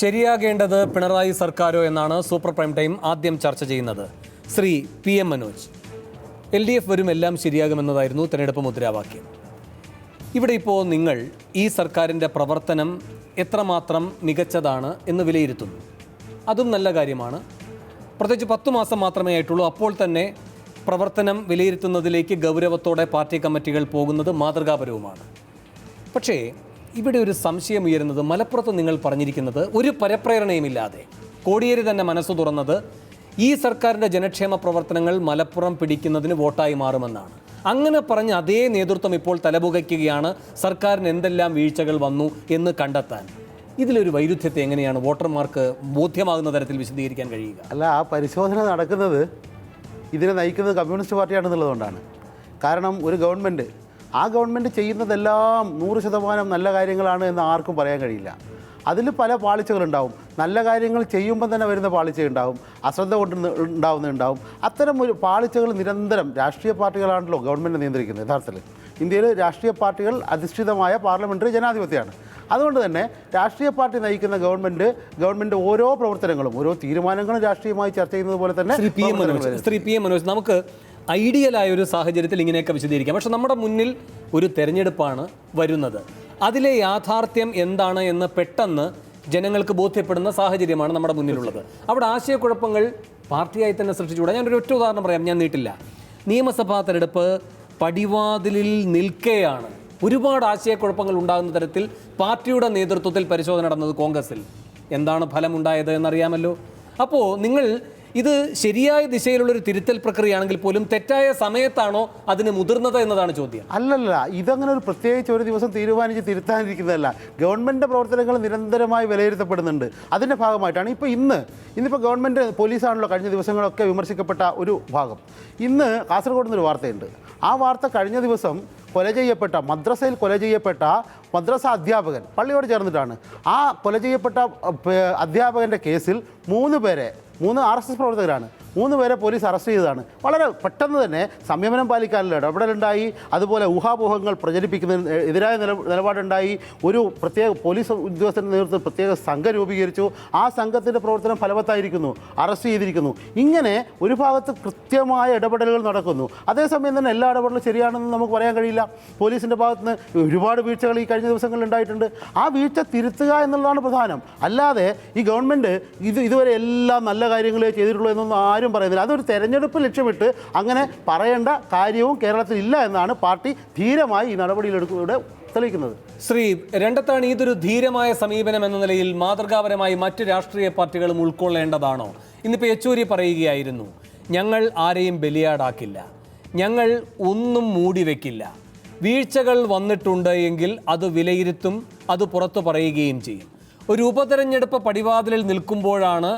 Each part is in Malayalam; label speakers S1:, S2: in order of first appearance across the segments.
S1: ശരിയാകേണ്ടത് പിണറായി സർക്കാരോ എന്നാണ് സൂപ്പർ പ്രൈം ടൈം ആദ്യം ചർച്ച ചെയ്യുന്നത്. Shri P M Manoj. L D F വരും എല്ലാം ശരിയാകുമെന്നതായിരുന്നു തെരഞ്ഞെടുപ്പ് മുദ്രാവാക്യം. ഇവിടെ ഇപ്പോൾ നിങ്ങൾ ഈ സർക്കാരിന്റെ പ്രവർത്തനം എത്രമാത്രം മികച്ചതാണ് എന്ന് വിലയിരുത്തുന്നു. അതും നല്ല കാര്യമാണ്. പ്രത്യേകിച്ച് പത്തു മാസം മാത്രമേ ആയിട്ടുള്ളൂ. അപ്പോൾ തന്നെ പ്രവർത്തനം വിലയിരുത്തുന്നതിലേക്ക് ഗൗരവത്തോടെ പാർട്ടി കമ്മിറ്റികൾ പോകുന്നത് മാതൃകാപരവുമാണ്. പക്ഷേ ഇവിടെ ഒരു സംശയം ഉയരുന്നത് മലപ്പുറത്ത് നിങ്ങൾ പറഞ്ഞിരിക്കുന്നത് ഒരു പരപ്രേരണയുമില്ലാതെ. കോടിയേരി തന്നെ മനസ്സ് തുറന്നത് ഈ സർക്കാരിന്റെ ജനക്ഷേമ പ്രവർത്തനങ്ങൾ മലപ്പുറം പിടിക്കുന്നതിന് വോട്ടായി മാറുമെന്നാണ്. അങ്ങനെ പറഞ്ഞ അതേ നേതൃത്വം ഇപ്പോൾ തലപുകയ്ക്കുകയാണ്. സർക്കാരിന് എന്തെല്ലാം വീഴ്ചകൾ വന്നു എന്ന് കണ്ടെത്താൻ. ഇതിലൊരു വൈരുദ്ധ്യത്തെ എങ്ങനെയാണ് വോട്ടർമാർക്ക് ബോധ്യമാകുന്ന തരത്തിൽ വിശദീകരിക്കാൻ കഴിയുക?
S2: അല്ല ആ പരിശോധന നടക്കുന്നത് ഇതിനെ നയിക്കുന്നത് കമ്മ്യൂണിസ്റ്റ് പാർട്ടിയാണെന്നുള്ളതുകൊണ്ടാണ്. കാരണം ഒരു ഗവൺമെന്റ് ആ ഗവൺമെന്റ് ചെയ്യുന്നതെല്ലാം നൂറ് ശതമാനം നല്ല കാര്യങ്ങളാണ് എന്ന് ആർക്കും പറയാൻ കഴിയില്ല. അതിൽ പല പാളിച്ചകളുണ്ടാവും. നല്ല കാര്യങ്ങൾ ചെയ്യുമ്പോൾ തന്നെ വരുന്ന പാളിച്ചയുണ്ടാവും. അശ്രദ്ധ കൊണ്ട് ഉണ്ടാവുന്നുണ്ടാവും അത്തരം ഒരു പാളിച്ചകൾ നിരന്തരം രാഷ്ട്രീയ പാർട്ടികളാണല്ലോ ഗവൺമെന്റ് നിയന്ത്രിക്കുന്നത് യഥാർത്ഥത്തിൽ. ഇന്ത്യയിൽ രാഷ്ട്രീയ പാർട്ടികൾ അധിഷ്ഠിതമായ പാർലമെന്ററി ജനാധിപത്യമാണ്. അതുകൊണ്ട് തന്നെ രാഷ്ട്രീയ പാർട്ടി നയിക്കുന്ന ഗവൺമെന്റ് ഗവൺമെന്റ് ഓരോ പ്രവർത്തനങ്ങളും ഓരോ തീരുമാനങ്ങളും രാഷ്ട്രീയമായി ചർച്ച ചെയ്യുന്നത് പോലെ തന്നെ
S1: Shri P M Manoj Shri P M Manoj നമുക്ക് ഐഡിയലായ ഒരു സാഹചര്യത്തിൽ ഇങ്ങനെയൊക്കെ വിശദീകരിക്കാം. പക്ഷെ നമ്മുടെ മുന്നിൽ ഒരു തെരഞ്ഞെടുപ്പാണ് വരുന്നത്. അതിലെ യാഥാർത്ഥ്യം എന്താണ് എന്ന് പെട്ടെന്ന് ജനങ്ങൾക്ക് ബോധ്യപ്പെടുന്ന സാഹചര്യമാണ് നമ്മുടെ മുന്നിലുള്ളത്. അവിടെ ആശയക്കുഴപ്പങ്ങൾ പാർട്ടിയായി തന്നെ സൃഷ്ടിച്ചുകൂടാ? ഞാനൊരു ഒറ്റ ഉദാഹരണം പറയാം. ഞാൻ നീട്ടില്ല. നിയമസഭാ തെരഞ്ഞെടുപ്പ് പടിവാതിലിൽ നിൽക്കെയാണ്. ഒരുപാട് ആശയക്കുഴപ്പങ്ങൾ ഉണ്ടാകുന്ന തരത്തിൽ പാർട്ടിയുടെ നേതൃത്വത്തിൽ പരിശോധന നടന്നത് കോൺഗ്രസിൽ. എന്താണ് ഫലമുണ്ടായത് എന്നറിയാമല്ലോ? അപ്പോൾ നിങ്ങൾ ഇത് ശരിയായ ദിശയിലുള്ള ദിശയിലുള്ളൊരു തിരുത്തൽ പ്രക്രിയയാണെങ്കിൽ പോലും തെറ്റായ സമയത്താണോ അതിന് മുതിർന്നത് എന്നതാണ് ചോദ്യം.
S2: അല്ലല്ല ഇതങ്ങനെ ഒരു പ്രത്യേകിച്ച് ഒരു ദിവസം തീരുമാനിച്ച് തിരുത്താനിരിക്കുന്നതല്ല. ഗവൺമെന്റ് പ്രവർത്തനങ്ങൾ നിരന്തരമായി വിലയിരുത്തപ്പെടുന്നുണ്ട്. അതിന്റെ ഭാഗമായിട്ടാണ് ഇപ്പോൾ ഇന്ന് ഇന്നിപ്പോൾ ഗവൺമെന്റ് പോലീസാണല്ലോ കഴിഞ്ഞ ദിവസങ്ങളൊക്കെ വിമർശിക്കപ്പെട്ട ഒരു ഭാഗം. ഇന്ന് കാസർഗോഡ് നിന്നൊരു വാർത്തയുണ്ട്. ആ വാർത്ത കഴിഞ്ഞ ദിവസം കൊല ചെയ്യപ്പെട്ട മദ്രസയിൽ കൊല ചെയ്യപ്പെട്ട മദ്രസ അധ്യാപകൻ പള്ളിയോട് ചേർന്നിട്ടാണ്. ആ കൊല ചെയ്യപ്പെട്ട അധ്യാപകന്റെ കേസിൽ മൂന്ന് പേരെ മൂന്ന് ആർ എസ് എസ് പ്രവർത്തകരാണ്. മൂന്ന് പേരെ പോലീസ് അറസ്റ്റ് ചെയ്തതാണ്. വളരെ പെട്ടെന്ന് തന്നെ സംയമനം പാലിക്കാനുള്ള ഇടപെടലുണ്ടായി. അതുപോലെ ഊഹാപോഹങ്ങൾ പ്രചരിപ്പിക്കുന്നതിന് എതിരായ നില നിലപാടുണ്ടായി. ഒരു പ്രത്യേക പോലീസ് ഉദ്യോഗസ്ഥന്റെ നേതൃത്വത്തിൽ പ്രത്യേക സംഘം രൂപീകരിച്ചു. ആ സംഘത്തിന്റെ പ്രവർത്തനം ഫലവത്തായിരിക്കുന്നു. അറസ്റ്റ് ചെയ്തിരിക്കുന്നു. ഇങ്ങനെ ഒരു ഭാഗത്ത് കൃത്യമായ ഇടപെടലുകൾ നടക്കുന്നു. അതേസമയം തന്നെ എല്ലാ ഇടപെടലും ശരിയാണെന്ന് നമുക്ക് പറയാൻ കഴിയില്ല. പോലീസിന്റെ ഭാഗത്ത് നിന്ന് ഒരുപാട് വീഴ്ചകൾ ഈ കഴിഞ്ഞ ദിവസങ്ങളിൽ ഉണ്ടായിട്ടുണ്ട്. ആ വീഴ്ച തിരുത്തുക എന്നുള്ളതാണ് പ്രധാനം. അല്ലാതെ ഈ ഗവൺമെന്റ് ഇത് ഇതുവരെ എല്ലാ നല്ല കാര്യങ്ങളേ ചെയ്തിട്ടുള്ളൂ എന്നൊന്നും ആരും പറയുന്നില്ല. അതൊരു തെരഞ്ഞെടുപ്പ് ലക്ഷ്യമിട്ട് അങ്ങനെ പറയേണ്ട കാര്യവും കേരളത്തിൽ ഇല്ല എന്നാണ് പാർട്ടി ധീരമായി ഈ നടപടിയിലെടുക്കുന്നതിലൂടെ തെളിയിക്കുന്നത്.
S1: ശ്രീ രണ്ടത്താണ് ഇതൊരു ധീരമായ സമീപനം എന്ന നിലയിൽ മാതൃകാപരമായി മറ്റ് രാഷ്ട്രീയ പാർട്ടികളും ഉൾക്കൊള്ളേണ്ടതാണോ? ഇന്നിപ്പോൾ യെച്ചൂരി പറയുകയായിരുന്നു ഞങ്ങൾ ആരെയും ബലിയാടാക്കില്ല. ഞങ്ങൾ ഒന്നും മൂടി വയ്ക്കില്ല വീഴ്ചകൾ വന്നിട്ടുണ്ട് എങ്കിൽ അത് വിലയിരുത്തും അത് പുറത്തു പറയുകയും ചെയ്യും. ഒരു ഉപതെരഞ്ഞെടുപ്പ് പടിവാതിലിൽ നിൽക്കുമ്പോഴാണ്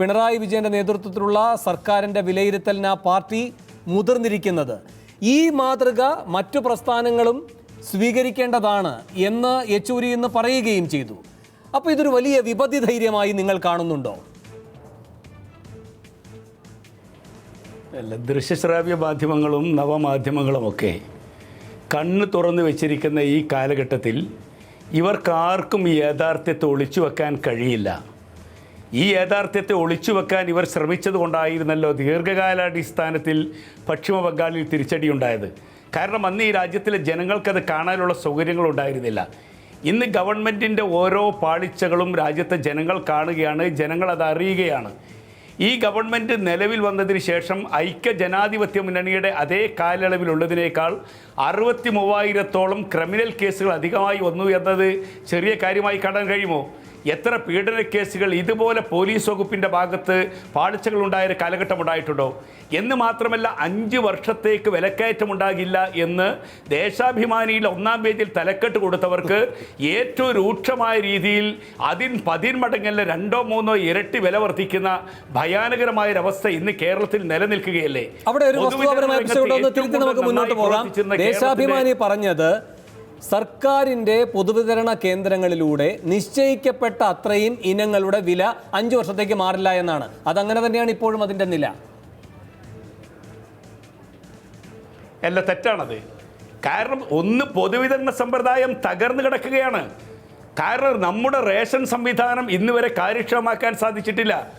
S1: പിണറായി വിജയന്റെ നേതൃത്വത്തിലുള്ള സർക്കാരിന്റെ വിലയിരുത്തലിന് ആ പാർട്ടി മുതിർന്നിരിക്കുന്നത്. ഈ മാതൃക മറ്റു പ്രസ്ഥാനങ്ങളും സ്വീകരിക്കേണ്ടതാണ് എന്ന് യെച്ചൂരി ഇന്ന് പറയുകയും ചെയ്തു. അപ്പോൾ ഇതൊരു വലിയ വിപതി ധൈര്യമായി നിങ്ങൾ കാണുന്നുണ്ടോ?
S3: അല്ല ദൃശ്യശ്രാവ്യ മാധ്യമങ്ങളും നവമാധ്യമങ്ങളുമൊക്കെ കണ്ണ് തുറന്നു വെച്ചിരിക്കുന്ന ഈ കാലഘട്ടത്തിൽ ഇവർക്കാർക്കും യാഥാർത്ഥ്യത്തെ ഒളിച്ചു വെക്കാൻ കഴിയില്ല. ഈ യാഥാർത്ഥ്യത്തെ ഒളിച്ചു വെക്കാൻ ഇവർ ശ്രമിച്ചത് കൊണ്ടായിരുന്നല്ലോ ദീർഘകാലാടിസ്ഥാനത്തിൽ പശ്ചിമ ബംഗാളിൽ തിരിച്ചടിയുണ്ടായത്. കാരണം അന്ന് ഈ രാജ്യത്തിലെ ജനങ്ങൾക്കത് കാണാനുള്ള സൗകര്യങ്ങൾ ഉണ്ടായിരുന്നില്ല ഇന്ന് ഗവൺമെന്റിന്റെ ഓരോ പാളിച്ചകളും രാജ്യത്തെ ജനങ്ങൾ കാണുകയാണ് ജനങ്ങൾ അത് അറിയുകയാണ്. ഈ ഗവൺമെന്റ് നിലവിൽ വന്നതിന് ശേഷം ഐക്യ ജനാധിപത്യ മുന്നണിയുടെ അതേ കാലയളവിലുള്ളതിനേക്കാൾ അറുപത്തി മൂവായിരത്തോളം ക്രിമിനൽ കേസുകൾ അധികമായി വന്നു എന്നത് ചെറിയ കാര്യമായി കാണാൻ കഴിയുമോ? എത്ര പീഡന കേസുകൾ ഇതുപോലെ പോലീസ് വകുപ്പിന്റെ ഭാഗത്ത് പാളിച്ചകൾ ഉണ്ടായ ഒരു കാലഘട്ടം ഉണ്ടായിട്ടുണ്ടോ എന്ന് മാത്രമല്ല അഞ്ച് വർഷത്തേക്ക് വിലക്കയറ്റം ഉണ്ടാകില്ല എന്ന് ദേശാഭിമാനിയിൽ ഒന്നാം പേജിൽ തലക്കെട്ട് കൊടുത്തവർക്ക് ഏറ്റവും രൂക്ഷമായ രീതിയിൽ അതിൻ പതിന്മടങ്ങല്ല രണ്ടോ മൂന്നോ ഇരട്ടി വില വർദ്ധിക്കുന്ന ഭയാനകരമായൊരവസ്ഥ ഇന്ന് കേരളത്തിൽ നിലനിൽക്കുകയല്ലേ?
S1: അവിടെ ഒരു വസ്തുതാപരമായ നമുക്ക് മുന്നോട്ട് പോകാം. ദേശാഭിമാനി പറഞ്ഞത് സർക്കാരിന്റെ പൊതുവിതരണ കേന്ദ്രങ്ങളിലൂടെ നിശ്ചയിക്കപ്പെട്ട അത്രയും ഇനങ്ങളുടെ വില അഞ്ചു വർഷത്തേക്ക് മാറില്ല എന്നാണ്. അതങ്ങനെ തന്നെയാണ് ഇപ്പോഴും അതിന്റെ നില.
S3: അല്ല തെറ്റാണത്. കാരണം ഒന്ന് പൊതുവിതരണ സമ്പ്രദായം തകർന്നു കിടക്കുകയാണ്. കാരണം നമ്മുടെ റേഷൻ സംവിധാനം ഇന്ന് വരെ കാര്യക്ഷമമാക്കാൻ സാധിച്ചിട്ടില്ല.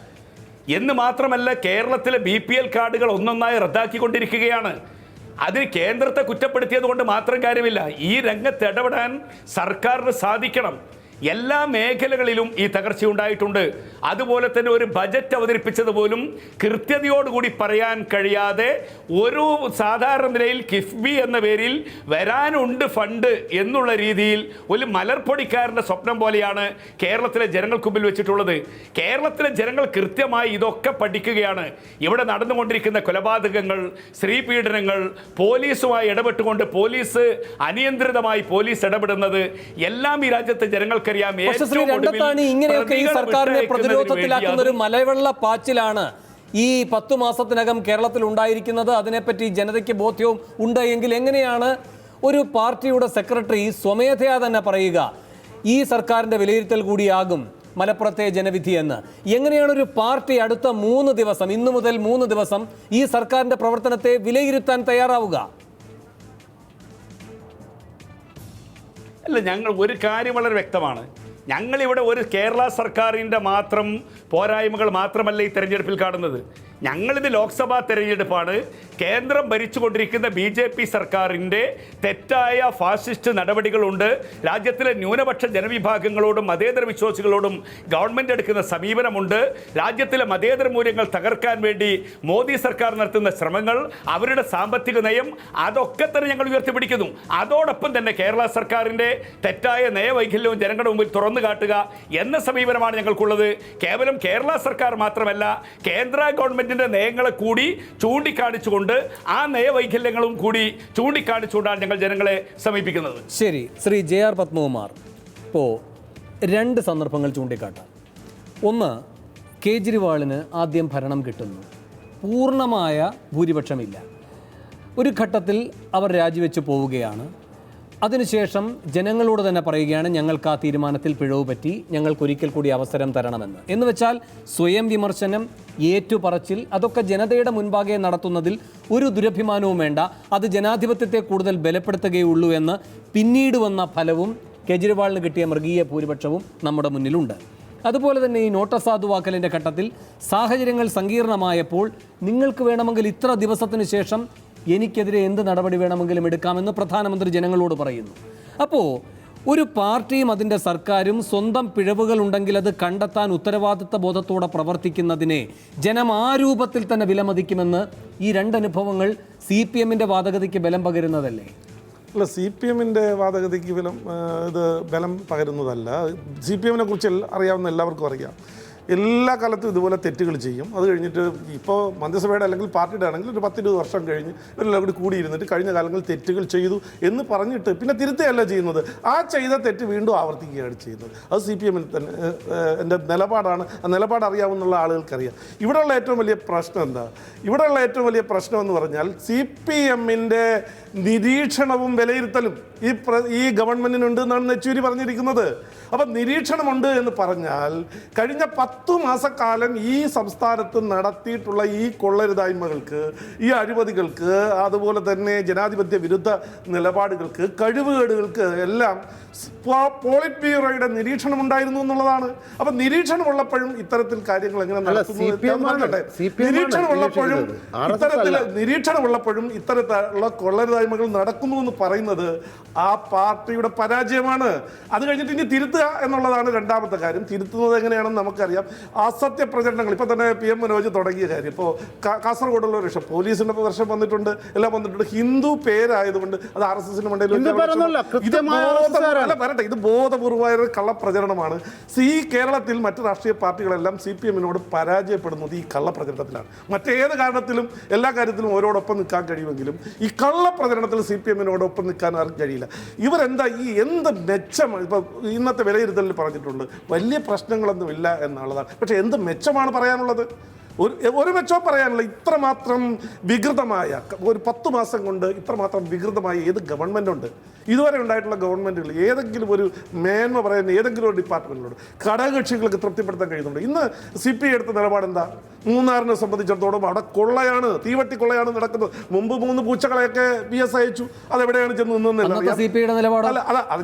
S3: എന്ന് മാത്രമല്ല കേരളത്തിലെ ബി പി എൽ കാർഡുകൾ ഒന്നൊന്നായി റദ്ദാക്കിക്കൊണ്ടിരിക്കുകയാണ്. അതിന് കേന്ദ്രത്തെ കുറ്റപ്പെടുത്തിയത് കൊണ്ട് മാത്രം കാര്യമില്ല. ഈ രംഗത്ത് ഇടപെടാൻ സർക്കാരിന് സാധിക്കണം. എല്ലാ മേഖലകളിലും ഈ തകർച്ച ഉണ്ടായിട്ടുണ്ട്. അതുപോലെ തന്നെ ഒരു ബജറ്റ് അവതരിപ്പിച്ചത് പോലും കൃത്യതയോടുകൂടി പറയാൻ കഴിയാതെ ഒരു സാധാരണ നിലയിൽ കിഫ്ബി എന്ന പേരിൽ വരാനുണ്ട് ഫണ്ട് എന്നുള്ള രീതിയിൽ ഒരു മലർപ്പൊടിക്കാരന്റെ സ്വപ്നം പോലെയാണ് കേരളത്തിലെ ജനങ്ങൾക്ക് മുമ്പിൽ വെച്ചിട്ടുള്ളത്. കേരളത്തിലെ ജനങ്ങൾ കൃത്യമായി ഇതൊക്കെ പഠിക്കുകയാണ്. ഇവിടെ നടന്നുകൊണ്ടിരിക്കുന്ന കൊലപാതകങ്ങൾ സ്ത്രീ പീഡനങ്ങൾ പോലീസുമായി ഇടപെട്ടുകൊണ്ട് പോലീസ് അനിയന്ത്രിതമായി പോലീസ് ഇടപെടുന്നത് എല്ലാം ഈ രാജ്യത്തെ ജനങ്ങൾക്കറിയാം
S1: ശ്രീ
S3: ഏറ്റവും
S1: ഇങ്ങനെയൊക്കെ ഈ സർക്കാരിനെ പ്രതിരോധത്തിലാക്കുന്ന ഒരു മലവെള്ള പാച്ചിലാണ് ഈ പത്തു മാസത്തിനകം കേരളത്തിൽ ഉണ്ടായിരിക്കുന്നത്. അതിനെപ്പറ്റി ജനതയ്ക്ക് ബോധ്യവും ഉണ്ട് എങ്കിൽ എങ്ങനെയാണ് ഒരു പാർട്ടിയുടെ സെക്രട്ടറി സ്വമേധയാ തന്നെ പറയുക ഈ സർക്കാരിന്റെ വിലയിരുത്തൽ കൂടിയാകും മലപ്പുറത്തെ ജനവിധി എന്ന്. എങ്ങനെയാണ് ഒരു പാർട്ടി അടുത്ത മൂന്ന് ദിവസം ഇന്നു മുതൽ മൂന്ന് ദിവസം ഈ സർക്കാരിന്റെ പ്രവർത്തനത്തെ വിലയിരുത്താൻ തയ്യാറാവുക?
S3: അല്ല ഞങ്ങൾ ഒരു കാര്യം വളരെ വ്യക്തമാണ്. ഞങ്ങളിവിടെ ഒരു കേരള സർക്കാരിന്റെ മാത്രം പോരായ്മകൾ മാത്രമല്ല ഈ തെരഞ്ഞെടുപ്പിൽ കാണുന്നത്. ഞങ്ങളിത് ലോക്സഭാ തെരഞ്ഞെടുപ്പാണ്. കേന്ദ്രം ഭരിച്ചുകൊണ്ടിരിക്കുന്ന ബി ജെ പി സർക്കാരിന്റെ തെറ്റായ ഫാസിസ്റ്റ് നടപടികളുണ്ട്. രാജ്യത്തിലെ ന്യൂനപക്ഷ ജനവിഭാഗങ്ങളോടും മതേതര വിശ്വാസികളോടും ഗവൺമെന്റ് എടുക്കുന്ന സമീപനമുണ്ട്. രാജ്യത്തിലെ മതേതര മൂല്യങ്ങൾ തകർക്കാൻ വേണ്ടി മോദി സർക്കാർ നടത്തുന്ന ശ്രമങ്ങൾ അവരുടെ സാമ്പത്തിക നയം അതൊക്കെ തന്നെ ഞങ്ങൾ ഉയർത്തിപ്പിടിക്കുന്നു. അതോടൊപ്പം തന്നെ കേരള സർക്കാരിന്റെ തെറ്റായ നയവൈകല്യവും ജനങ്ങളുടെ മുമ്പിൽ തുറന്നു കാട്ടുക എന്ന സമീപനമാണ് ഞങ്ങൾക്കുള്ളത്. കേവലം കേരള സർക്കാർ മാത്രമല്ല കേന്ദ്ര ഗവൺമെന്റിന്റെ നയങ്ങളെ കൂടി ചൂണ്ടിക്കാണിച്ചുകൊണ്ട് ആ നയവൈകല്യങ്ങളും കൂടി ചൂണ്ടിക്കാണിച്ചുകൊണ്ടാണ് ഞങ്ങൾ ജനങ്ങളെ സമീപിക്കുന്നത്.
S1: ശരി ശ്രീ ജെ ആർ പത്മകുമാർ ഇപ്പോൾ രണ്ട് സന്ദർഭങ്ങൾ ചൂണ്ടിക്കാട്ടാം. ഒന്ന് കേജ്രിവാളിന് ആദ്യം ഭരണം കിട്ടുന്നു. പൂർണമായ ഭൂരിപക്ഷമില്ല. ഒരു ഘട്ടത്തിൽ അവർ രാജിവെച്ച് പോവുകയാണ്. അതിനുശേഷം ജനങ്ങളോട് തന്നെ പറയുകയാണ് ഞങ്ങൾക്ക് ആ തീരുമാനത്തിൽ പിഴവ് പറ്റി ഞങ്ങൾക്ക് ഒരിക്കൽ കൂടി അവസരം തരണമെന്ന്. എന്ന് വെച്ചാൽ സ്വയം വിമർശനം ഏറ്റുപറച്ചിൽ അതൊക്കെ ജനതയുടെ മുൻപാകെ നടത്തുന്നതിൽ ഒരു ദുരഭിമാനവും വേണ്ട. അത് ജനാധിപത്യത്തെ കൂടുതൽ ബലപ്പെടുത്തുകയുള്ളൂ എന്ന് പിന്നീട് വന്ന ഫലവും കെജ്രിവാളിന് കിട്ടിയ മൃഗീയ ഭൂരിപക്ഷവും നമ്മുടെ മുന്നിലുണ്ട്. അതുപോലെ തന്നെ ഈ നോട്ടസാധുവാക്കലിന്റെ ഘട്ടത്തിൽ സാഹചര്യങ്ങൾ സങ്കീർണമായപ്പോൾ നിങ്ങൾക്ക് വേണമെങ്കിൽ ഇത്ര ദിവസത്തിന് ശേഷം എനിക്കെതിരെ എന്ത് നടപടി വേണമെങ്കിലും എടുക്കാമെന്ന് പ്രധാനമന്ത്രി ജനങ്ങളോട് പറയുന്നു. അപ്പോൾ ഒരു പാർട്ടിയും അതിന്റെ സർക്കാരും സ്വന്തം പിഴവുകൾ ഉണ്ടെങ്കിൽ അത് കണ്ടെത്താൻ ഉത്തരവാദിത്ത ബോധത്തോടെ പ്രവർത്തിക്കുന്നതിനെ ജനം ആ രൂപത്തിൽ തന്നെ വിലമതിക്കുമെന്ന് ഈ രണ്ടനുഭവങ്ങൾ സി പി എമ്മിന്റെ വാദഗതിക്ക് ബലം പകരുന്നതല്ലേ?
S4: അല്ല സി പി എമ്മിന്റെ വാദഗതിക്ക് ബലം ഇത് ബലം പകരുന്നതല്ല. സി പി എമ്മിനെ കുറിച്ച് അറിയാവുന്ന എല്ലാവർക്കും അറിയാം. എല്ലാ കാലത്തും ഇതുപോലെ തെറ്റുകൾ ചെയ്യും. അത് കഴിഞ്ഞിട്ട് ഇപ്പോൾ മന്ത്രിസഭയുടെ അല്ലെങ്കിൽ പാർട്ടിയുടെ ആണെങ്കിൽ ഒരു പത്തിരുപത് വർഷം കഴിഞ്ഞ് ഇവരെല്ലാം കൂടി കൂടിയിരുന്നിട്ട് കഴിഞ്ഞ കാലങ്ങളിൽ തെറ്റുകൾ ചെയ്തു എന്ന് പറഞ്ഞിട്ട് പിന്നെ തിരുത്തുകയല്ല ചെയ്യുന്നത്. ആ ചെയ്ത തെറ്റ് വീണ്ടും ആവർത്തിക്കുകയാണ് ചെയ്യുന്നത്. അത് സി പി എമ്മിന് തന്നെ എന്റെ നിലപാടാണ്. ആ നിലപാട് അറിയാവുന്ന ആളുകൾക്കറിയാം. ഇവിടെയുള്ള ഏറ്റവും വലിയ പ്രശ്നം എന്താ? ഇവിടെയുള്ള ഏറ്റവും വലിയ പ്രശ്നം എന്ന് പറഞ്ഞാൽ സി പി എമ്മിന്റെ നിരീക്ഷണവും വിലയിരുത്തലും ഈ പ്ര ഈ ഗവൺമെന്റിനുണ്ട് എന്നാണ് യെച്ചൂരി പറഞ്ഞിരിക്കുന്നത്. അപ്പം നിരീക്ഷണമുണ്ട് എന്ന് പറഞ്ഞാൽ കഴിഞ്ഞ പത്തു മാസക്കാലം ഈ സംസ്ഥാനത്ത് നടത്തിയിട്ടുള്ള ഈ കൊള്ളരുതായ്മകൾക്ക് ഈ അഴിമതികൾക്ക് അതുപോലെ തന്നെ ജനാധിപത്യ വിരുദ്ധ നിലപാടുകൾക്ക് കഴിവുകേടുകൾക്ക് എല്ലാം പോളിറ്റ് ബ്യൂറോയുടെ നിരീക്ഷണം ഉണ്ടായിരുന്നു എന്നുള്ളതാണ് അപ്പൊ നിരീക്ഷണം ഉള്ളപ്പോഴും ഇത്തരത്തിൽ കാര്യങ്ങൾ എങ്ങനെ.
S2: CPM ആണ്
S4: നിരീക്ഷണമുള്ളപ്പോഴും. ഇത്തരത്തിൽ
S2: അല്ല.
S4: നിരീക്ഷണമുള്ളപ്പോഴും ഇത്തരത്തിലുള്ള കൊള്ളരുതായ്മകൾ നടക്കുന്നു എന്ന് പറയുന്നത് ആ പാർട്ടിയുടെ പരാജയമാണ് അത് കഴിഞ്ഞിട്ട് ഇനി തിരുത്തുക എന്നുള്ളതാണ് രണ്ടാമത്തെ കാര്യം തിരുത്തുന്നത് എങ്ങനെയാണെന്ന് നമുക്കറിയാം അസത്യ പ്രചരണങ്ങൾ. ഇപ്പം തന്നെ പി എം മനോജ് തുടങ്ങിയ കാര്യം. ഇപ്പോൾ കാസർഗോഡുള്ള ഒരു വിഷയം പോലീസിന്റെ പ്രദർശനം വന്നിട്ടുണ്ട് എല്ലാം വന്നിട്ടുണ്ട്. ഹിന്ദു പേരായതുകൊണ്ട് അത് ആർ എസ് എസിന് മണ്ടയിൽ
S2: RSS
S4: അല്ല ഇത് ബോധപൂർവമായ ഒരു കള്ളപ്രചരണമാണ്. സി കേരളത്തിൽ മറ്റ് രാഷ്ട്രീയ പാർട്ടികളെല്ലാം സി പി എമ്മിനോട് പരാജയപ്പെടുന്നത് ഈ കള്ളപ്രചരണത്തിലാണ്. മറ്റേത് കാരണത്തിലും എല്ലാ കാര്യത്തിലും ഓരോടൊപ്പം നിൽക്കാൻ കഴിയുമെങ്കിലും ഈ കള്ളപ്രചരണത്തിൽ സി പി എമ്മിനോടൊപ്പം നിൽക്കാൻ ആർക്കും കഴിയില്ല. ഇവരെന്താ ഈ എന്ത് മെച്ചം ഇപ്പം ഇന്നത്തെ വിലയിരുത്തലിൽ പറഞ്ഞിട്ടുണ്ട്. വലിയ പ്രശ്നങ്ങളൊന്നുമില്ല എന്നുള്ളതാണ്. പക്ഷേ എന്ത് മെച്ചമാണ് പറയാനുള്ളത്? ഒരു ഒരു മെച്ചവും പറയാനില്ല. ഇത്രമാത്രം വികൃതമായ ഒരു പത്ത് മാസം കൊണ്ട് ഇത്രമാത്രം വികൃതമായ ഏത് ഗവൺമെന്റ് ഉണ്ട് ഇതുവരെ ഉണ്ടായിട്ടുള്ള ഗവൺമെന്റുകൾ ഏതെങ്കിലും ഒരു മേന്മ പറയുന്ന ഏതെങ്കിലും ഒരു ഡിപ്പാർട്ട്മെന്റിലോട് ഘടകകക്ഷികൾക്ക് തൃപ്തിപ്പെടുത്താൻ കഴിയുന്നുണ്ട്. ഇന്ന് സി പി ഐ എടുത്ത നിലപാട് എന്താ? മൂന്നാറിനെ സംബന്ധിച്ചിടത്തോളം അവിടെ കൊള്ളയാണ് തീവട്ടി കൊള്ളയാണ് നടക്കുന്നത്. മുമ്പ് മൂന്ന് പൂച്ചകളെയൊക്കെ ബി എസ് അയച്ചു. അതെവിടെയാണ് ചെന്ന് നിന്നില്ല അല്ല അത്